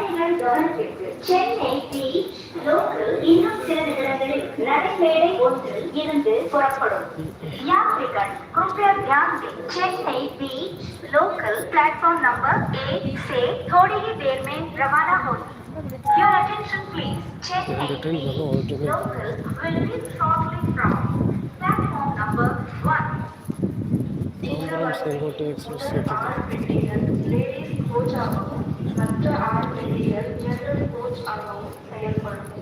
பயணிகள் கவனத்திற்கு Chennai beach local இன்னும் சில நிமிடங்களில் நடைமேடை ஒன்றில் இருந்து புறப்படும் யாத்ரிகன் कृपया ध्यान दें Chennai beach local platform number एक से थोड़ी ही देर में रवाना होगी Your attention please. Chennai இந்த train வரணும், ஒரு train. local will be shortly from platform number one. Tambaram Sengottai express ஏற்றுது ladies coach ஆகவும் மற்ற ஆறு பெட்டிகள் ஜெனரல் கோச் ஆகவும் செயல்படும்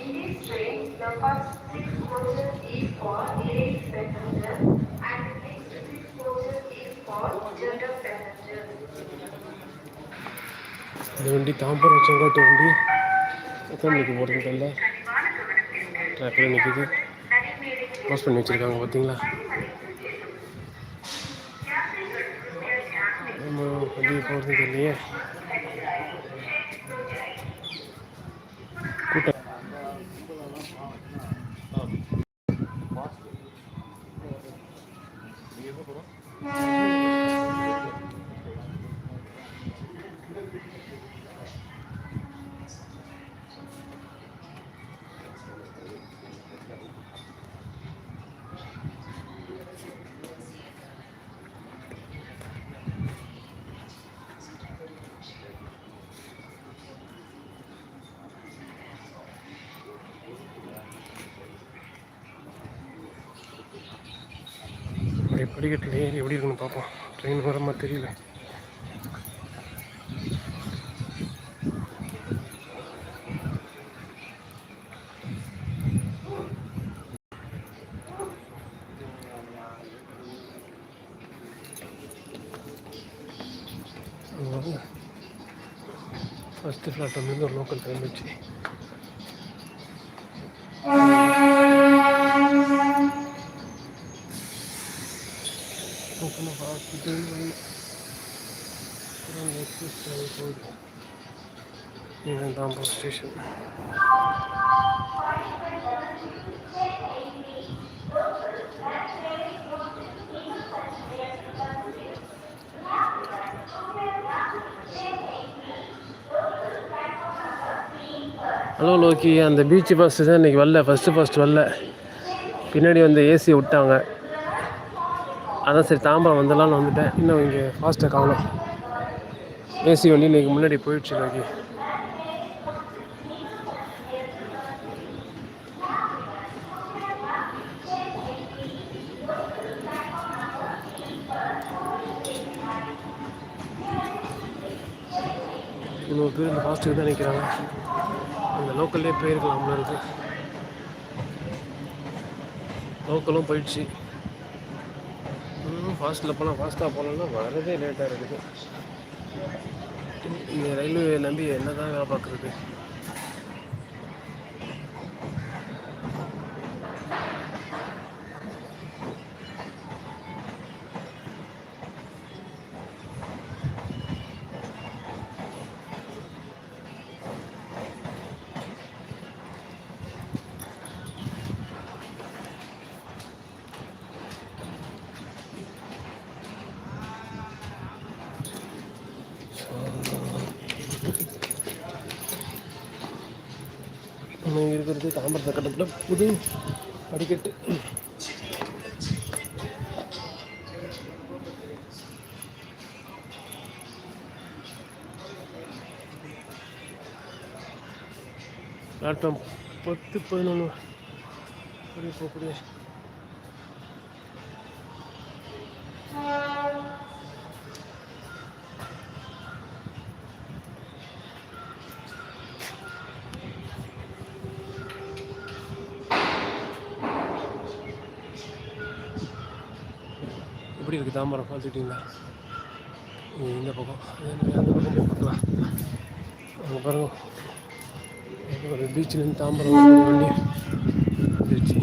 In this train, the first six coaches is for ladies passengers and the next six coaches is for general passengers. இந்த வண்டி தாம்பரம் செங்கோட்டை வண்டி எத்தனை மணிக்கு போகிறது தெரியல கனிவான கவனத்திற்கு ட்ராக்கில் நிற்கிது நடைமேடைக்கு க்ளோஸ் பண்ணி வச்சுருக்காங்க பார்த்தீங்களா நம்ம வண்டி போகிறது தெரியலையே படிக்கட்டில் ஏறி எப்படி இருக்குன்னு பார்ப்போம். ட்ரெயின் வரமா மாதிரி தெரியல. ஃபஸ்ட்டு பிளாட்ஃபார்ம்லேருந்து ஒரு லோக்கல் ட்ரெயின் வச்சு ஓப்பனாக பார்த்துட்டு அப்புறம் எக்ஸஸ் போகுது ஹலோ லோக்கி அந்த பீச் பஸ்ஸு தான் இன்றைக்கி வரல. ஃபஸ்ட்டு ஃபஸ்ட் வரல. பின்னாடி வந்து ஏசி விட்டாங்க. அதான் சரி தாம்பரம் வந்துடலாம்னு வந்துட்டேன். இன்னும் இங்கே ஃபாஸ்ட்டாக காணும் ஏசி வண்டி இன்றைக்கி முன்னாடி போயிடுச்சு லோக்கி இன்னொரு பேர் இந்த ஃபாஸ்ட்டுக்கு தான் நிற்கிறாங்க அந்த லோக்கல்லே போயிருக்கலாம்ல இருக்குது லோக்கலும் போயிடுச்சு. ஃபாஸ்ட்டில் போனால் ஃபாஸ்ட்டாக போகலன்னா வரதே லேட்டாக இருக்குது. இந்த ரயில்வே நம்பி என்ன தான் வேலை பார்க்குறது? நம்ம இருக்கிறது தாம்பரத்தை கட்டத்தில் புது படிக்கட்டு. பிளாட்ஃபார்ம் பத்து பதினொன்று போகக்கூடிய எப்படி இருக்குது தாம்பரம்? பார்த்துக்கிட்டிங்களா இந்த பக்கம். அந்த பக்கம் பார்க்கலாம். அங்கே பாருங்க. ஒரு பீச்சிலேருந்து தாம்பரம் வண்டி. வந்துருச்சு